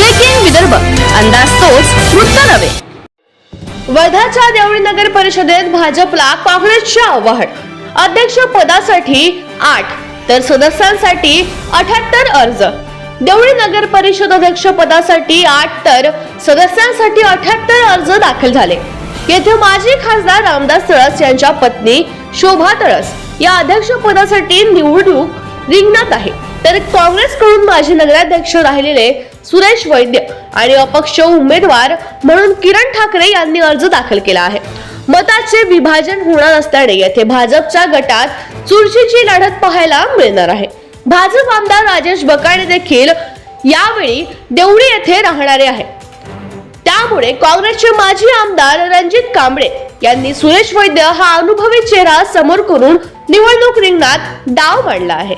अंदाज तोच वृत्त नव्हे. वर्धाच्या देवळी नगर परिषदेत भाजपला काँग्रेसचे आव्हान अध्यक्ष पदासाठी आठ तर सदस्यांसाठी अठ्याहत्तर अर्ज. देवळी नगर परिषद अध्यक्ष पदासाठी आठ तर सदस्यांसाठी अठ्याहत्तर अर्ज दाखल झाले. येथे माजी खासदार रामदास तळस यांच्या पत्नी शोभा तळस या अध्यक्ष पदासाठी निवडणूक रिंगणात आहे. तर काँग्रेसकडून माजी नगराध्यक्ष राहिलेले सुरेश वैद्य आणि अपक्ष उमेदवार म्हणून किरण ठाकरे यांनी अर्ज दाखल केला आहे. मताचे विभाजन होणार असल्याने येथे भाजपच्या गटात चुरशीची लढत पाहायला मिळणार आहे. भाजप आमदार राजेश बकाणे देखील यावेळी देवळी येथे राहणारे आहे त्यामुळे काँग्रेसचे माजी आमदार रणजित कांबळे यांनी सुरेश वैद्य हा अनुभवी चेहरा समोर करून निवडणूक रिंगणात डाव मांडला आहे.